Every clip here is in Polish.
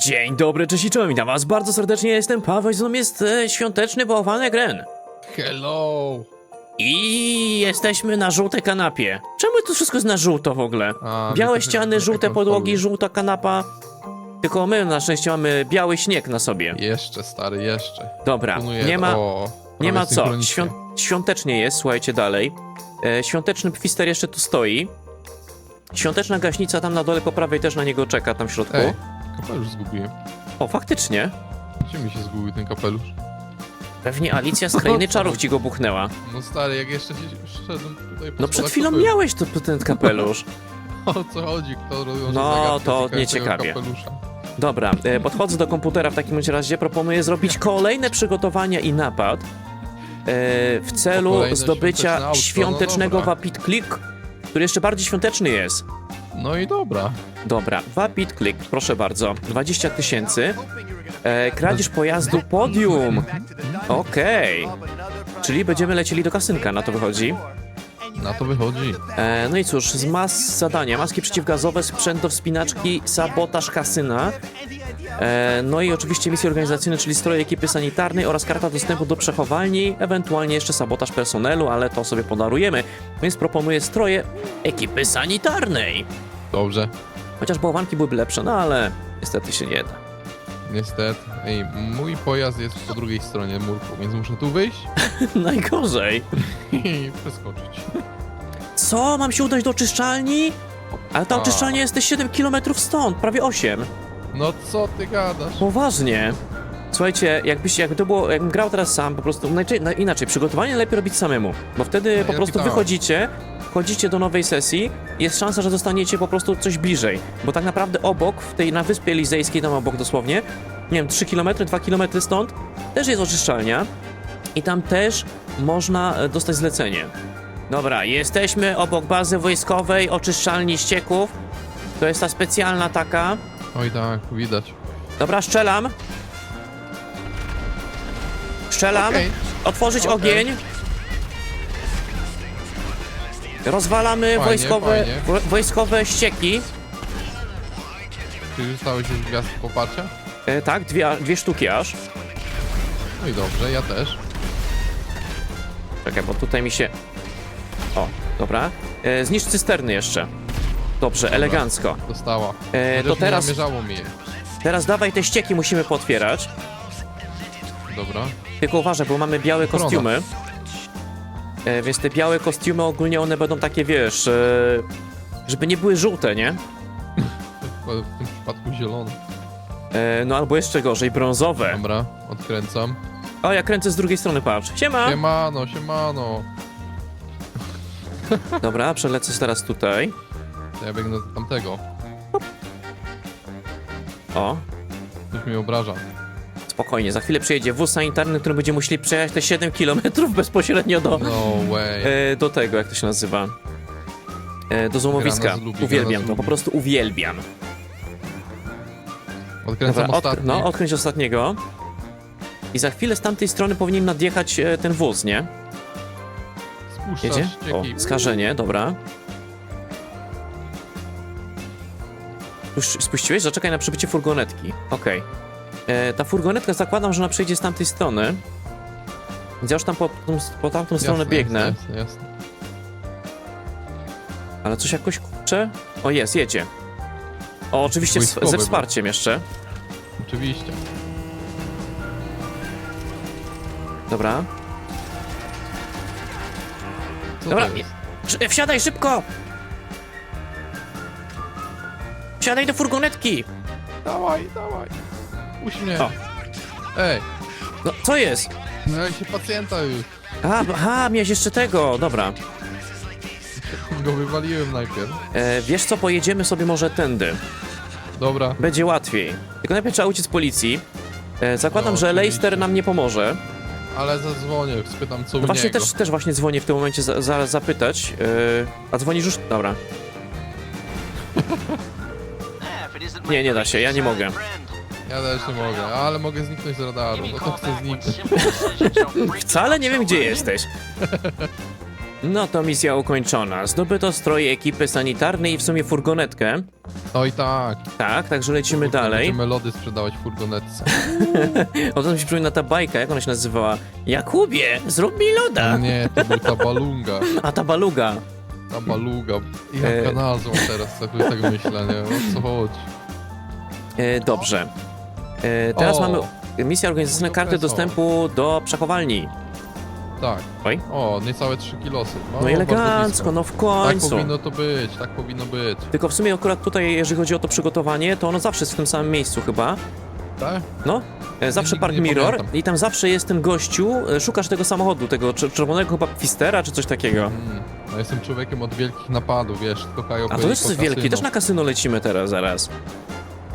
Dzień dobry, cześć i czołem, witam was bardzo serdecznie, ja jestem Paweł, i z nami jest e, świąteczny bałwanek Ren. Hello! I jesteśmy na żółtej kanapie. Czemu to wszystko jest na żółto w ogóle? A, Białe ściany, żółte podłogi, żółta kanapa. Tylko my na szczęście mamy biały śnieg na sobie. Jeszcze, stary, jeszcze. Dobra, nie ma, o, nie ma co. synchronicznie. Świąt, świątecznie jest, słuchajcie dalej. E, świąteczny pfister jeszcze tu stoi. Świąteczna gaśnica tam na dole po prawej też na niego czeka, tam w środku. Ej, kapelusz zgubiłem. O, faktycznie. Gdzie mi się zgubił ten kapelusz? Pewnie Alicja z Krainy Czarów ci go buchnęła. No stary, jak jeszcze się szedłem tutaj po No przed schodach, chwilą to był. miałeś to, ten kapelusz. O co chodzi? Kto rozwiąże No, zagadkę to nieciekawie. kapelusza? Dobra, e, podchodzę do komputera w takim bądź razie. Proponuję zrobić kolejne przygotowania i napad e, w celu Kolejne świąteczne zdobycia autko, no świątecznego dobra. Vapid Click, który jeszcze bardziej świąteczny jest. No i dobra. Dobra, Vapid Click, proszę bardzo, 20 tysięcy. E, kradzież pojazdu podium. Okej, czyli będziemy lecieli do kasynka, na to wychodzi. Na to wychodzi. E, no i cóż, z mas zadania, maski przeciwgazowe, sprzęt do wspinaczki, sabotaż kasyna. E, no i oczywiście misje organizacyjne, czyli stroje ekipy sanitarnej oraz karta dostępu do przechowalni, ewentualnie jeszcze sabotaż personelu, ale to sobie podarujemy. Więc proponuję stroje ekipy sanitarnej. Dobrze. Chociaż bałwanki byłyby lepsze, no ale niestety się nie da. Niestety. Ej, mój pojazd jest po drugiej stronie murku, więc muszę tu wyjść Najgorzej. i przeskoczyć. Co? Mam się udać do oczyszczalni? Ale ta A. oczyszczalnia jesteś 7 km stąd, prawie 8. No co ty gadasz? Poważnie. Słuchajcie, jakbyś, jakby to było, jakbym grał teraz sam, po prostu, inaczej, na- inaczej przygotowanie lepiej robić samemu, bo wtedy po ja prostu pytałem. wychodzicie, wchodzicie do nowej sesji, jest szansa, że dostaniecie po prostu coś bliżej, bo tak naprawdę obok, w tej, na Wyspie Elizejskiej, tam obok dosłownie, nie wiem, 3 km, 2 km stąd, też jest oczyszczalnia i tam też można e, dostać zlecenie. Dobra, jesteśmy obok bazy wojskowej, oczyszczalni ścieków, to jest ta specjalna taka, Oj tak, widać. Dobra, strzelam. Strzelam. Okej. Otworzyć Okej. ogień. Rozwalamy Fajnie, wojskowe, fajnie. wo- wojskowe ścieki. Czy już stałeś już gwiazd poparcia? E, tak, dwie, dwie sztuki aż. No i dobrze, ja też. Czekaj, bo tutaj mi się... O, dobra. E, zniszcz cysterny jeszcze. Dobrze, elegancko. Dostała. E, Chociaż to teraz- mi je. Teraz dawaj te ścieki musimy potwierać. Dobra. Tylko uważaj, bo mamy białe Ochrona. kostiumy. E, więc te białe kostiumy ogólnie one będą takie, wiesz, e, żeby nie były żółte, nie? W w tym przypadku zielony. E, no albo jeszcze gorzej, brązowe. Dobra, odkręcam. O, ja kręcę z drugiej strony, patrz. Siema! Siemano, siemano. Dobra, przelecę teraz tutaj. To ja biegnę do tamtego. O, Ktoś mnie obraża. Spokojnie, za chwilę przyjedzie wóz sanitarny, który będzie musieli przejechać te 7 km bezpośrednio do, No way. e, do tego, jak to się nazywa. E, do złomowiska. Gra nas lubi, gra uwielbiam nas to, po lubi. prostu uwielbiam. Odkręcam Dobra, ostatni. no, odkręć ostatniego. I za chwilę z tamtej strony powinien nadjechać e, ten wóz, nie? Spuszczasz Jedzie? ścieki. O, skażenie, dobra. Już spuściłeś? Zaczekaj na przybycie furgonetki. Okej. E, Ta furgonetka zakładam, że ona przejdzie z tamtej strony. Więc ja już tam po, tą- po tamtą stronę Jasne, biegnę. Jasne, jasne. Ale coś jakoś kurczę. O, jest, jedzie. O, oczywiście z, Wojskowy ze był. wsparciem jeszcze. Oczywiście. Dobra. Co Dobra, to jest? Sz- Wsiadaj szybko! Wsiadaj do furgonetki! Dawaj, dawaj. Puść mnie. O. Ej, No, co jest? miałeś się pacjenta już. A, aha, miałeś jeszcze tego, dobra. Go wywaliłem najpierw. E, wiesz co, pojedziemy sobie może tędy. Dobra. Będzie łatwiej. Tylko najpierw trzeba uciec z policji. E, zakładam, No, że oczywiście. Leicester nam nie pomoże. Ale zadzwonię, spytam co No u właśnie niego. też, też właśnie dzwonię w tym momencie za, za, zapytać. E, a dzwonisz już? Dobra. Nie, nie da się, ja nie mogę. Ja też nie mogę, ale mogę zniknąć z radaru. No to chcę zniknąć. Wcale nie wiem, gdzie jesteś. No to misja ukończona. Zdobyto stroje ekipy sanitarnej i w sumie furgonetkę. No i tak. Tak, także lecimy Kurde, dalej. Będziemy lody sprzedawać w furgonetce. O to mi się przypomina ta bajka, jak ona się nazywała? Jakubie, zrób mi loda! No nie, to był ta balunga. A ta baluga. Ta baluga. E. Jaka nazwa teraz, tak, tak myślę, nie? O co chodzi? E, dobrze. E, teraz O, mamy misję organizacyjną karty profesor. dostępu do przechowalni. Tak. Oj. O, niecałe 3 kilosy. No bardzo elegancko, no w Tak końcu. powinno to być, tak powinno być. Tylko w sumie akurat tutaj, jeżeli chodzi o to przygotowanie, to ono zawsze jest w tym samym miejscu chyba. Tak? No, e, zawsze nigdy Park nie Mirror pamiętam. i tam zawsze jest ten gościu, e, szukasz tego samochodu, tego czer- czerwonego chyba Twistera czy coś takiego. Mm. No jestem człowiekiem od wielkich napadów, wiesz, kochają A to też jest wielki, też na kasyno lecimy teraz zaraz.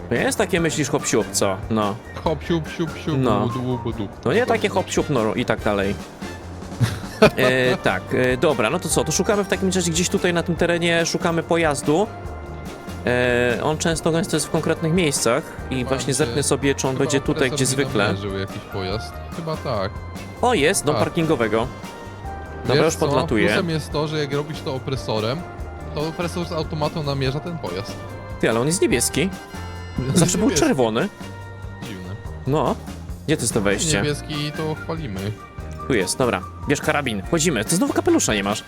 To jest takie myślisz hop siup, co? No. Hop, siup, siup, siup, No. To nie takie hop siup, no i tak dalej. E, tak, e, dobra, no to co, to szukamy w takim razie gdzieś tutaj na tym terenie, szukamy pojazdu. E, on często gęsto jest w konkretnych miejscach i właśnie zerknę sobie, czy on Chyba będzie tutaj, opresor gdzie mi zwykle. namierzył jakiś pojazd. Chyba tak. O, jest, do Tak. parkingowego. Dobra, Wiesz już co? podlatuję. Plusem jest to, że jak robisz to opresorem, to opresor z automatu namierza ten pojazd. Ty, ale on jest niebieski. Zawsze był Niebieski. czerwony. Dziwne. No. Gdzie to jest to wejście? Niebieski to chwalimy. Tu jest, dobra. Bierz karabin, wchodzimy. Ty znowu kapelusza nie masz.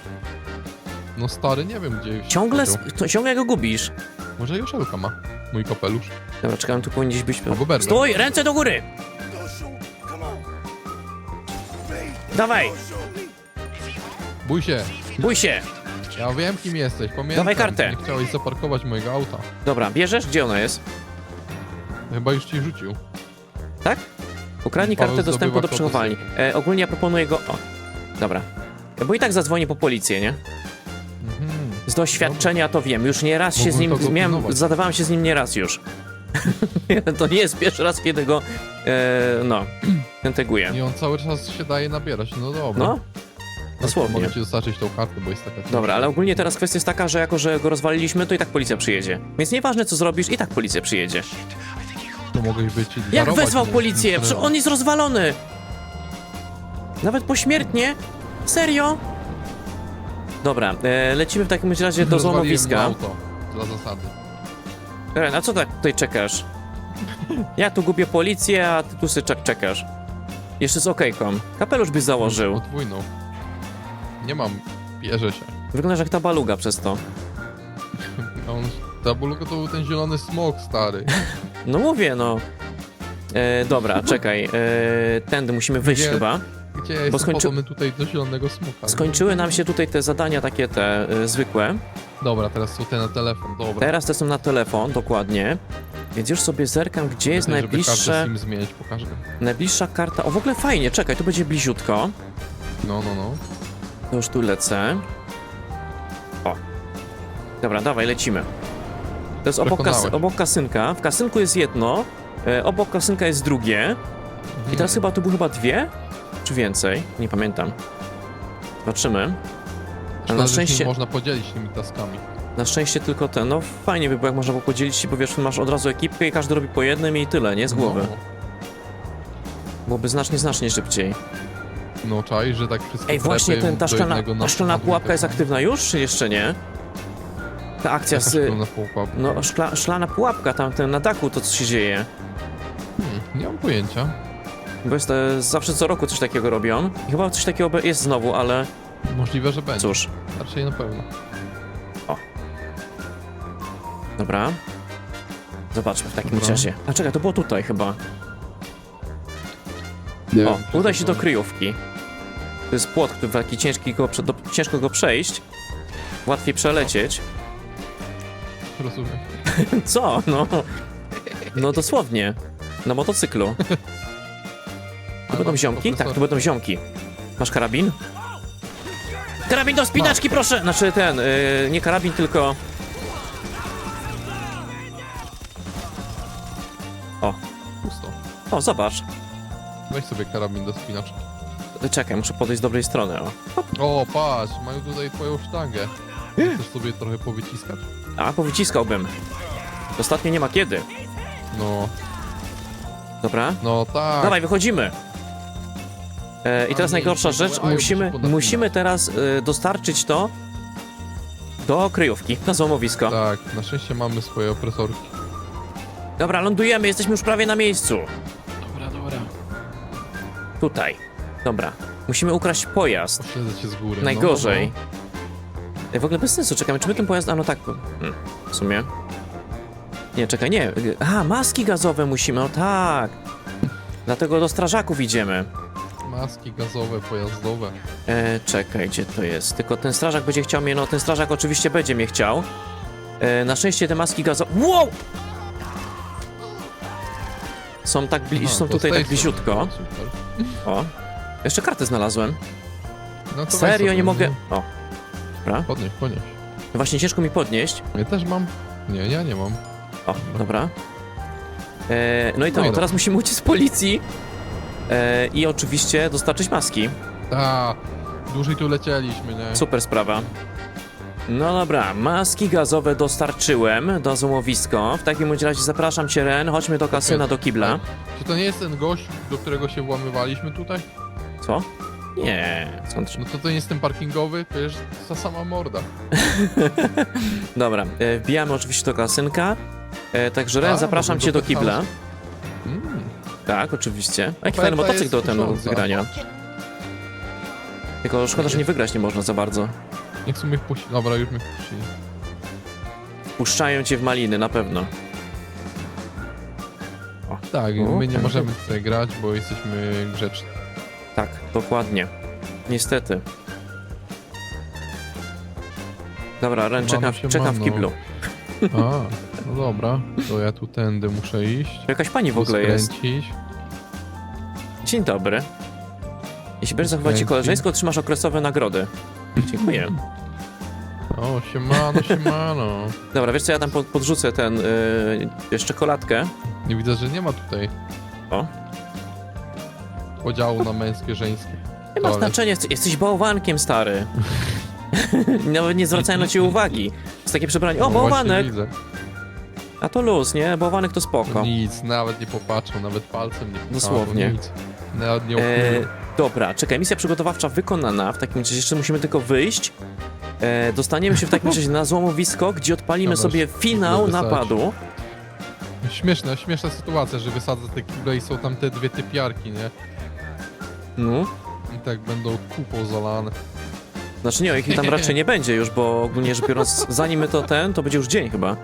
No stary, nie wiem gdzie się Ciągle, podział. to, ciągle go gubisz. Może Joszelka ma. Mój kapelusz. Dobra, czekam, tu powinieneś być... Albo Berber. Stój, ręce do góry! Dawaj, Bój się. bój się. Ja wiem kim jesteś, pamiętam. Dawaj kartę. Nie chciałeś zaparkować mojego auta. Dobra, bierzesz? Gdzie ona jest? Chyba już ci rzucił. Tak? Ukradnij Paweł kartę dostępu do zdobywa przechowalni. E, ogólnie ja proponuję go... O, dobra. Bo i tak zadzwonię po policję, nie? Mhm. Z doświadczenia to wiem, już nie raz się z Mógłbym nim... go Miałem, pilnować. zadawałem się z nim nie raz już. to nie jest pierwszy raz, kiedy go... E, no, integuję. I on cały czas się daje nabierać, no dobra. No, to dosłownie. Mogę ci dostarczyć tą kartę, bo jest taka... Dobra, ale ogólnie teraz kwestia jest taka, że jako, że go rozwaliliśmy, to i tak policja przyjedzie. Więc nieważne co zrobisz, i tak policja przyjedzie. Mogłeś być Jak darować wezwał mu policję? Przecież on jest rozwalony! Nawet pośmiertnie? Serio? Dobra, e, lecimy w takim razie do Rozwaliłem mu złomowiska. auto, dla zasady. Ren, a co tak tutaj czekasz? Ja tu gubię policję, a ty tu czek- czekasz. Jeszcze z okejką. Kapelusz byś założył. Podwójną. Nie mam, bierze się. Wyglądasz jak ta baluga przez to. On, ta bulka to był ten zielony smok stary. No mówię, no. E, dobra, czekaj. E, tędy musimy wyjść Gdzie? chyba. Gdzie jestem skończy- tutaj do zielonego smoka. Skończyły nam się tutaj te zadania takie te e, zwykłe. Dobra, teraz są te na telefon, dobra. Teraz te są na telefon, dokładnie. Więc już sobie zerkam, gdzie jest Żeby kartę najbliższe, SIM zmienić po każdym. najbliższa karta. O, w ogóle fajnie, czekaj, tu będzie bliziutko. No, no, no. To już tu lecę. O. Dobra, dawaj, lecimy. To jest obok, kas obok kasynka. W kasynku jest jedno, e, obok kasynka jest drugie. I teraz chyba tu były chyba dwie? Czy więcej? Nie pamiętam. Zobaczymy. Szkoda, na szczęście, można podzielić tymi taskami. na szczęście tylko ten. No fajnie by było, jak można było podzielić się, bo wiesz, masz od razu ekipkę i każdy robi po jednym i tyle, nie? Z głowy. No, Byłoby znacznie, znacznie szybciej. no czaj, że tak wszystkie Ej, właśnie ten, ta szklana, ta pułapka jest aktywna już, czy jeszcze nie? Ta akcja z... szklana pułapka? No, szkla, szklana pułapka, tam ten na dachu, to co się dzieje. Hmm, nie mam pojęcia. Bo jest e, zawsze co roku coś takiego robią. I chyba coś takiego be- jest znowu, ale Możliwe, że będzie. cóż. Raczej na pewno. Dobra. Zobaczmy w takim Dobra. razie. A czekaj, to było tutaj chyba. Nie O, wiem, udaj się do kryjówki. To jest płot, który taki ciężki go, prze- do, ciężko go przejść. Łatwiej przelecieć. Rozumiem. Co? No. No dosłownie. Na motocyklu. To będą ziomki? Tak, to będą ziomki. Masz karabin? Karabin do spinaczki, proszę! Znaczy ten, yy, nie karabin, tylko... O, Pusto. o, zobacz. Weź sobie karabin do spinaczki. Czekaj, muszę podejść z dobrej strony, o. O, patrz, mają tutaj twoją sztangę. Chcesz sobie trochę powyciskać? A, powyciskałbym. Ostatnio nie ma kiedy. No, Dobra. no tak. Dawaj, wychodzimy. E, I teraz najgorsza rzecz, działają, musimy, musimy teraz e, dostarczyć to do kryjówki, na złomowisko. Tak, na szczęście mamy swoje opresorki. Dobra, lądujemy, jesteśmy już prawie na miejscu. Dobra, dobra. Tutaj. Dobra. Musimy ukraść pojazd. Cię z góry. Najgorzej. No, W ogóle bez sensu, czekamy, czy my ten pojazd... A no tak, hmm, w sumie. Nie, czekaj, nie. A, maski gazowe musimy, no tak. Dlatego do strażaków idziemy. Maski gazowe, pojazdowe. E, czekaj, gdzie to jest? Tylko ten strażak będzie chciał mnie, no ten strażak oczywiście będzie mnie chciał. E, na szczęście te maski gazowe... Wow! Są tak bli... Aha, są tutaj tak bliziutko. Super. O. Jeszcze kartę znalazłem. No to Serio, nie mogę... O. Dobra. Podnieś, podnieś. Właśnie ciężko mi podnieść. Ja też mam. Nie, ja nie mam. O, dobra. E, no i to, No i teraz musimy uciec z policji. E, I oczywiście dostarczyć maski. A, dłużej tu lecieliśmy, nie? Super sprawa. No dobra, maski gazowe dostarczyłem do złomowisko. W takim bądź razie zapraszam cię, Ren, chodźmy do kasyna, do kibla. Czy to nie jest ten gość, do którego się włamywaliśmy tutaj? Co? Nie, skąd... No to to nie jest ten parkingowy? To jest ta sama morda. Dobra, e, wbijamy oczywiście do kasynka. E, także Ren, A, zapraszam może cię do kibla. Mm. Tak, oczywiście. A jaki Oferta fajny motocykl jest do tego kusząca. wygrania. Tylko szkoda, że nie wygrać nie można za bardzo. Nie chcą mnie wpuścić. Dobra, już mnie wpuścili. Puszczają cię w maliny, na pewno. Tak, O, my nie tak. możemy tutaj grać, bo jesteśmy grzeczni. Tak, dokładnie. Niestety. Dobra, Ren, czeka, czeka w kiblu. A, no dobra. To ja tu tędy muszę iść. Jakaś pani w ogóle jest. skręcić. Dzień dobry. Jeśli będziesz zachować się Dzięki. koleżeńsko, otrzymasz okresowe nagrody. Dziękuję. O, siemano, siemano. Dobra, wiesz co, ja tam pod, podrzucę ten, yy, jeszcze czekoladkę. Nie widzę, że nie ma tutaj O, podziału na męskie, żeńskie. nie ma znaczenia, jesteś, jesteś bałwankiem, stary. Nawet nie zwracają na ciebie uwagi. Jest takie przebranie, o, No właśnie bałwanek! widzę. A to luz, nie? Bałwanek to spoko. Nic, nawet nie popatrzą, nawet palcem nie pokażą, Dosłownie. Nic. Nawet nie E, dobra, czekaj, misja przygotowawcza wykonana. W takim razie jeszcze musimy tylko wyjść. E, dostaniemy się w takim razie na złomowisko, gdzie odpalimy Dobra, sobie finał wystarczy. napadu. Śmieszna, śmieszna sytuacja, że wysadzę te kible i są tam te dwie typiarki, nie? No. I tak będą kupą zalane. Znaczy nie, ich tam raczej nie będzie już, bo ogólnie rzecz biorąc, zanim my to ten, to będzie już dzień chyba.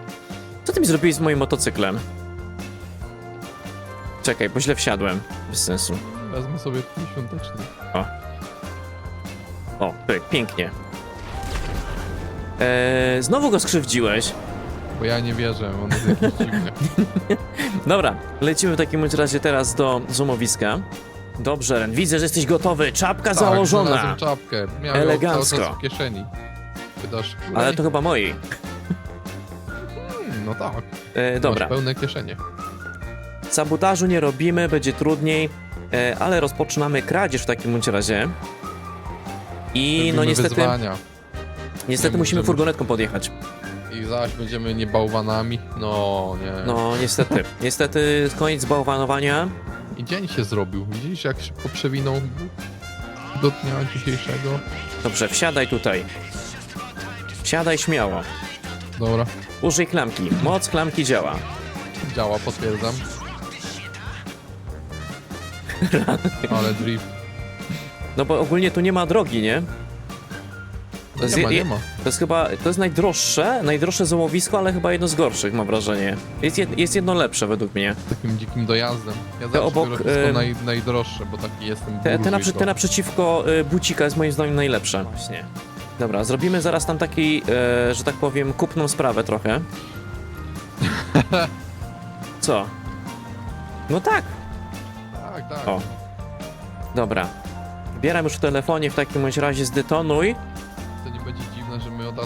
Co ty mi zrobiłeś z moim motocyklem? Czekaj, bo źle wsiadłem. Bez sensu. Wezmę sobie twój świąteczny. O, pyk, pięknie. Eee, znowu go skrzywdziłeś. Bo ja nie wierzę, on jest jakiś dziwny. Dobra, lecimy w takim bądź razie teraz do zoomowiska. Dobrze, Ren, widzę, że jesteś gotowy. Czapka Tak, założona. czapkę. Miałem Elegancko. w kieszeni. Wydasz, Ale to chyba mojej. Hmm, no tak. E, dobra, Masz pełne kieszenie. sabotażu nie robimy, będzie trudniej, e, ale rozpoczynamy kradzież w takim bądź razie. I Robimy no niestety, Wyzwania. niestety Nie musimy możemy- furgonetką podjechać. I zaś będziemy nie bałwanami. No, nie. No niestety, niestety koniec bałwanowania. I dzień się zrobił. Widzisz, jak szybko przewinął do dnia dzisiejszego? Dobrze, wsiadaj tutaj. Wsiadaj śmiało. Dobra, Użyj klamki. Moc klamki działa. działa, potwierdzam. Ale drift. No bo ogólnie tu nie ma drogi, nie? To jest, Nie ma, nie ma. to jest chyba, to jest najdroższe, najdroższe złomowisko, ale chyba jedno z gorszych, mam wrażenie. Jest, jed, jest jedno lepsze według mnie. Takim dzikim dojazdem. Ja zawsze obok, biorę wszystko em, naj, najdroższe, bo taki jestem Te, te, naprzy, te naprzeciwko y, bucika jest moim zdaniem najlepsze. Właśnie. Dobra, zrobimy zaraz tam taki, e, że tak powiem, kupną sprawę trochę. Co? No tak, Tak, tak. o. Dobra. Wbieram już w telefonie, w takim bądź razie zdetonuj.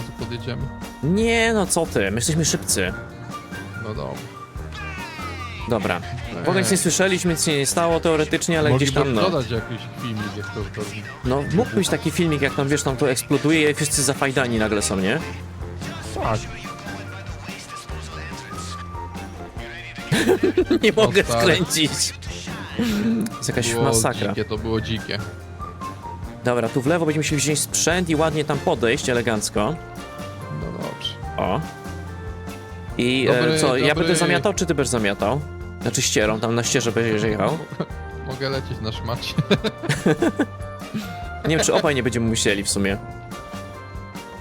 Razu podjedziemy. Nie no, co ty, my jesteśmy szybcy. No dobra. Dobra. W ogóle nic nie słyszeliśmy, nic się nie stało teoretycznie, ale gdzieś tam no. dodać jakiś filmik, jak to, to... No, mógł być taki filmik, jak tam wiesz, tam to eksploduje i wszyscy zafajdani nagle są, nie? Tak. Nie mogę stary. skręcić. To jest jakaś było masakra. dzikie, to było dzikie. Dobra, tu w lewo będziemy musieli wziąć sprzęt i ładnie tam podejść elegancko. No dobrze. O. I Dobry, e, co, ja dobry. będę zamiatał, czy ty będziesz zamiatał? Znaczy ścierą, tam na ścieżę będziesz jechał. Mogę lecieć na szmacie. Nie wiem, czy obaj nie będziemy musieli w sumie.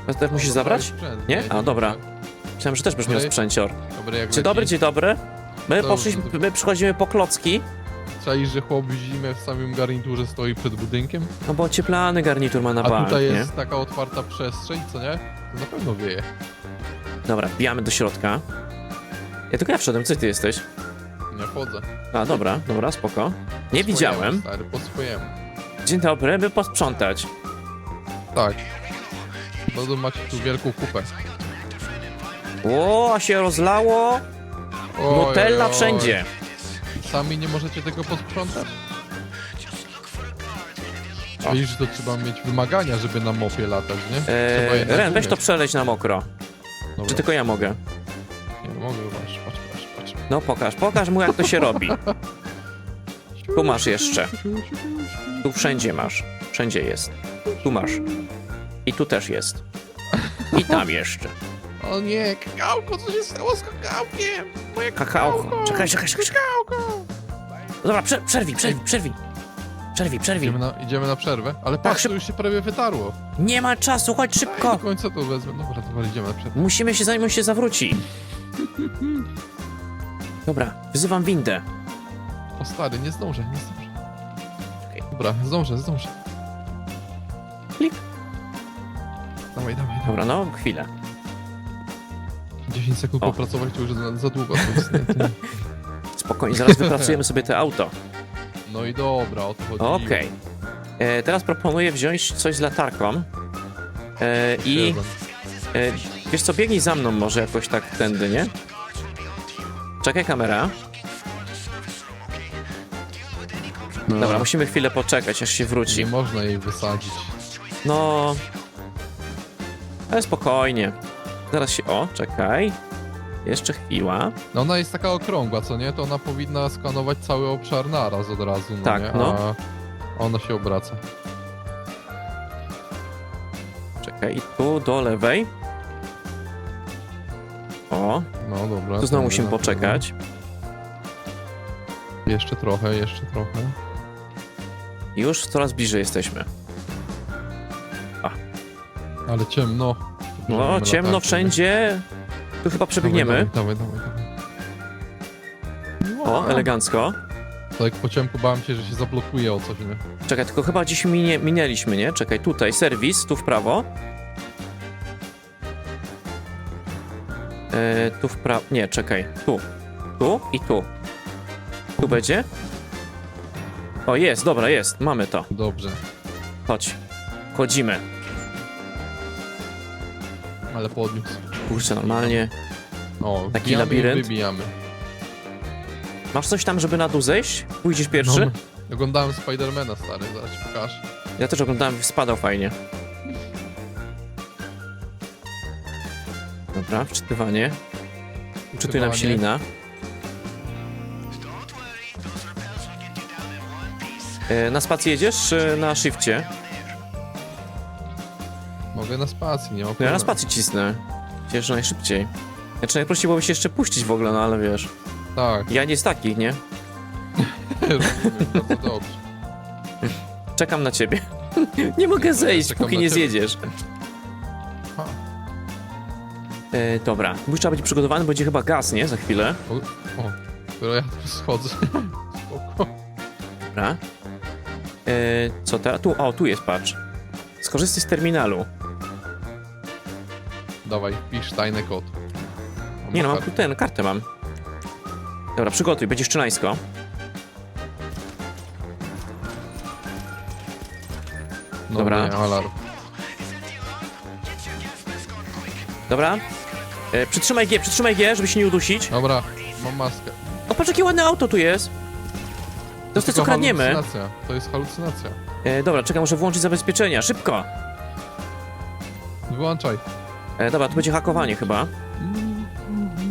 A też musisz zabrać? Sprzęt, Nie? A, dobra. Myślałem, że też będziesz miał Dobry. sprzęcior. Dobry, jak Dzień dobry, dzień dobry. My poszliśmy, my przychodzimy po klocki, Czaisz, że chłop w zimę w samym garniturze stoi przed budynkiem? no bo cieplany garnitur ma na A bank, tutaj nie? jest taka otwarta przestrzeń, co nie? To na pewno wieje. Dobra, wbijamy do środka. Ja tylko ja wszedłem, co ty jesteś? Nie wchodzę. A, dobra, dobra, spoko. Nie Po widziałem. swojemu, Stary, po swojemu. Dzień dobry, by posprzątać. Tak. Będą macie tu wielką kupę. O, a się rozlało. Oj, Nutella oj. wszędzie. Sami nie możecie tego posprzątać? O. Widzisz, że to trzeba mieć wymagania, żeby na mopie latać, nie? Trzeba Eee, jednak Ren, weź to przeleć na mokro. Dobra. Czy tylko ja mogę? Nie mogę, patrz, patrz, patrz, patrz. No pokaż, pokaż mu jak to się robi. Tu masz jeszcze. Tu wszędzie masz. Wszędzie jest. Tu masz. I tu też jest. I tam jeszcze. O nie, kakałko, co się stało z kakałkiem? Moje Kakao. Czekaj, czekaj, czekaj. czekaj. Dobra, prze, przerwij, przerwij, przerwij. Przerwij, przerwij. Idziemy na, idziemy na przerwę, ale patrz, szyb- to już się prawie wytarło. Nie ma czasu, chodź Do szybko. końca to wezmę. Dobra, dobra, idziemy na przerwę. Musimy się zanim on się zawróci. Dobra, wyzywam windę. O stary, nie zdążę, nie zdążę. Okej. Dobra, zdążę, zdążę. Klik. Dawaj, dawaj, dawaj. Dobra, no, chwilę. 10 sekund O. popracować to już za, za długo. To jest, nie, to nie. Spokojnie, zaraz wypracujemy sobie te auto. No i dobra, o to chodzi. Okej. E, Teraz proponuję wziąć coś z latarką. E, I e, wiesz co, biegnij za mną może jakoś tak tędy, nie? Czekaj kamera. No. Dobra, musimy chwilę poczekać, aż się Nie wróci. można jej wysadzić. No. Ale spokojnie. Zaraz się. O, czekaj. Jeszcze chwila. No ona jest taka okrągła, co nie? To ona powinna skanować cały obszar naraz od razu, no Tak, nie? no. A ona się obraca. Czekaj, i tu do lewej. O, No dobra. tu znowu musimy poczekać. Jeszcze trochę, jeszcze trochę. Już coraz bliżej jesteśmy. Ale ciemno. No, ciemno latarkę. wszędzie. Tu chyba przebiegniemy. Dawaj, dawaj, dawaj. dawaj. O, elegancko. Tak po ciemku bałem się, że się zablokuje o coś, nie? Czekaj, tylko chyba gdzieś minie, minęliśmy, nie? Czekaj, tutaj, serwis, tu w prawo. E, tu w prawo, nie, czekaj, tu. Tu i tu. Tu będzie? O, jest, dobra, jest, mamy to. Dobrze. Chodź. Chodzimy. Ale podniósł. Kurczę, normalnie. O, Taki wbijamy i labirynt? Wybijamy. Masz coś tam, żeby na dół zejść? Pójdziesz pierwszy? No, oglądałem Spidermana, stary, zaraz ci pokażę. Ja też oglądałem, spadał fajnie. Dobra, wczytywanie. Wczytuj nam Wczytywanie. silina. E, Na spacji jedziesz, czy na shifcie? Mogę na spacji, nie ma No ja problemu. na spacji cisnę. Cieszę najszybciej. Znaczy najprościej byłoby się jeszcze puścić w ogóle, no ale wiesz. Tak, Ja nie z takich, nie? rozumiem, bardzo dobrze. Czekam na ciebie. nie mogę zejść, czekam póki na nie ciebie. zjedziesz. Ha. E, dobra, mój trzeba być przygotowany, będzie chyba gaz, nie? Za chwilę. O, o, dopiero ja tu schodzę. Spoko. Dobra. E, co teraz? Tu, o, tu jest, patrz. Skorzystaj z terminalu. Dawaj, pisz tajny kod. O, Nie no, mam kartę. tu ten, kartę mam. Dobra, przygotuj, będzie szczelańsko. no, dobra. Nie, alarm. Dobra. E, przytrzymaj G, przytrzymaj G, żeby się nie udusić. Dobra, mam maskę. O, patrz, jakie ładne auto tu jest. To jest to, co tylko kradniemy. halucynacja. To jest halucynacja. E, dobra, czekaj, muszę włączyć zabezpieczenia, szybko. Wyłączaj. E, dobra, tu będzie hakowanie chyba.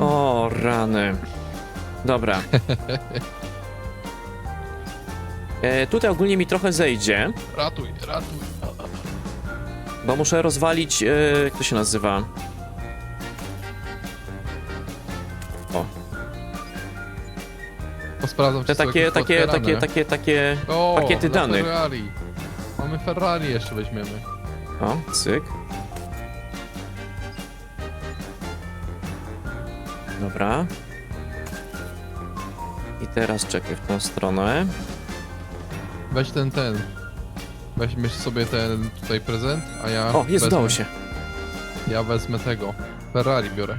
O, rany. Dobra. E, tutaj ogólnie mi trochę zejdzie. Ratuj, ratuj. Bo muszę rozwalić, e, jak to się nazywa? O, Posprawdzam, te czy są takie, jakieś takie, takie, takie, takie O, pakiety na danych. Ferrari. Mamy Ferrari jeszcze weźmiemy. O, cyk. Dobra. I teraz czekaj w tą stronę. Weź ten, ten. Weźmiesz sobie ten tutaj prezent, a ja O, jest, wezmę, udało się. Ja wezmę tego. Ferrari biorę.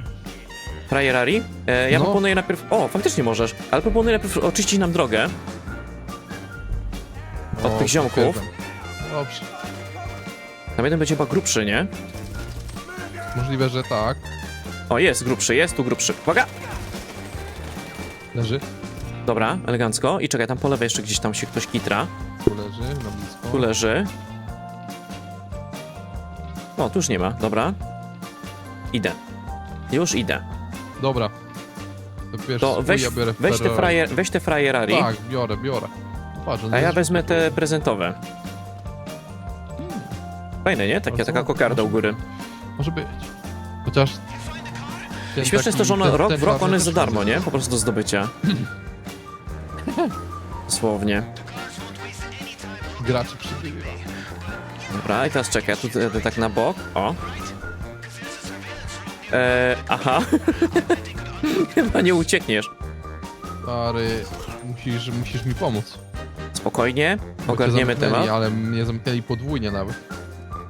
Frajerari? E, ja No. proponuję najpierw... O, faktycznie możesz. Ale proponuję najpierw oczyścić nam drogę. Od O, tych ziomków? potwierdzam. Dobrze. Tam jeden będzie chyba grubszy, nie? Możliwe, że tak. O, jest grubszy, jest tu grubszy. Uwaga! Leży. Dobra, elegancko. I czekaj, tam po lewej jeszcze gdzieś tam się ktoś kitra. Tu leży, na blisko. Tu leży. O, tu już nie ma, dobra. Idę. Już idę. Dobra. To pierwszy To swój, weź, ja biorę weź, te Ferrari. frajer, weź te frajerari, Tak, biorę, biorę. Patrz, on a ja leży. wezmę te prezentowe. Fajne, nie? Bardzo taka kokarda u góry. Może być. Chociaż... ten Śmieszne jest to, że ona, ten- rok w rok czarny on jest za darmo, nie? Po prostu do zdobycia. Dosłownie. Graczy przybywa. Dobra, i teraz czekaj, ja tu jadę tak na bok. O. Eee, aha. Chyba nie uciekniesz. Stary, musisz, musisz mi pomóc. Spokojnie, Bo cię ogarniemy zamknęli, temat. ale mnie zamknęli podwójnie nawet.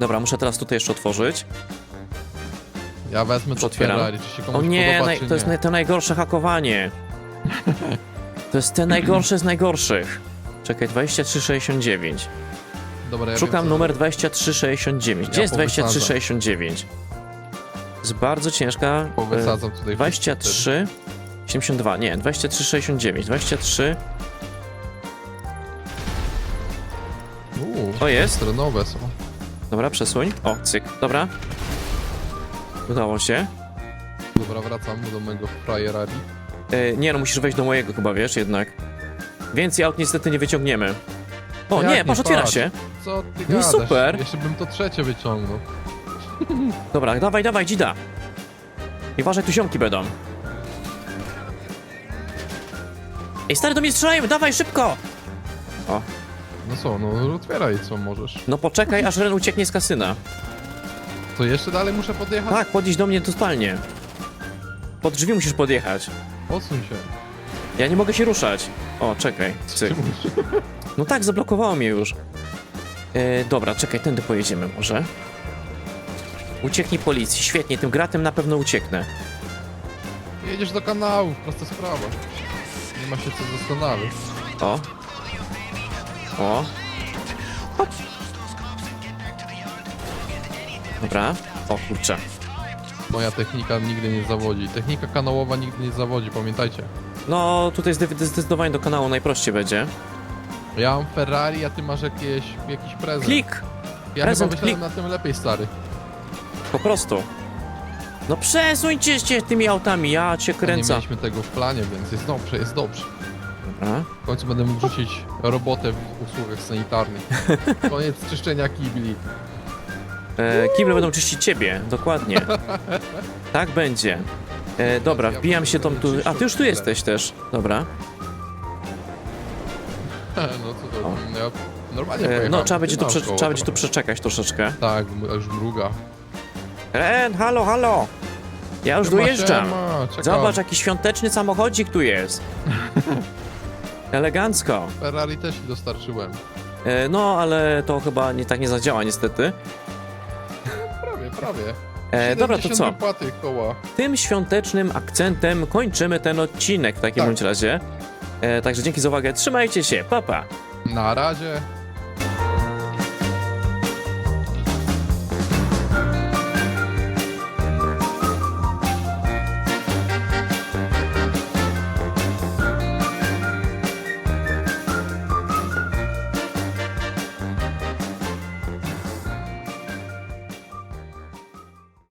Dobra, muszę teraz tutaj jeszcze otworzyć. Ja wezmę to Otwieram. Ferrari, czy się komuś O nie, podoba, naj, czy to jest nie. naj, to najgorsze hakowanie. To jest te najgorsze z najgorszych. Czekaj, 2369. Dobra, ja Szukam wiem, co numer 2369. Gdzie Ja jest powysadzam. 2369? Jest bardzo ciężka. e, Powysadzam tutaj 23 72, nie, 2369, 23 Uuu, O, jest. Stronowe są. Dobra, przesuń. O, cyk, dobra. Udało się. Dobra, wracam do mojego Ferrari. E, nie no, musisz wejść do mojego chyba, wiesz, jednak. Więcej aut niestety nie wyciągniemy. O, Jak nie, patrz, otwiera patrz. się. Co ty No i gadasz? super. Jeszcze bym to trzecie wyciągnął. Dobra, dawaj, dawaj, dzida. I uważaj, tu ziomki będą. Ej, stary, do mnie strzelają, dawaj, szybko! O, No co, no otwieraj co możesz. no poczekaj, aż Ren ucieknie z kasyna. To jeszcze dalej muszę podjechać? Tak, podjedź do mnie totalnie. Pod drzwi musisz podjechać. Odsuń się. Ja nie mogę się ruszać. O, czekaj, cyk. No tak, zablokowało mnie już. E, dobra, czekaj, tędy pojedziemy może. Ucieknij policji, świetnie, tym gratem na pewno ucieknę. Jedziesz do kanału, prosta sprawa. Nie ma się co zastanawiać. O. O. Chodź. Dobra. O kurczę. Moja technika nigdy nie zawodzi. Technika kanałowa nigdy nie zawodzi, pamiętajcie. No, tutaj zde- zdecydowanie do kanału najprościej będzie. Ja mam Ferrari, a ty masz jakieś, jakiś prezent. Klik! Ja prezent, chyba myślałem na tym lepiej, stary. Po prostu. No przesuńcie się tymi autami, ja cię A Nie kręcę. mieliśmy tego w planie, więc jest dobrze, jest dobrze. Dobra. W końcu będę mógł rzucić robotę w usługach sanitarnych. Koniec czyszczenia kibli. E, kible będą czyścić ciebie, dokładnie. tak będzie. E, dobra, Ja wbijam się tam tu. A ty już tu jesteś też. Dobra. No co to, ja normalnie E, pojechałem. no, trzeba będzie, tu prze, trzeba będzie tu przeczekać troszeczkę. Tak, już mruga. Ren, halo, halo! Ja już Siema, dojeżdżam. siema, czekam. Zobacz, jaki świąteczny samochodzik tu jest. Elegancko. Ferrari też ci dostarczyłem. E, no, ale to chyba nie tak nie zadziała niestety. Prawie. E, dobra, to 70 co? wypłaty koła. Tym świątecznym akcentem kończymy ten odcinek w takim Tak. bądź razie. E, także dzięki za uwagę, trzymajcie się, papa. Pa. Na razie.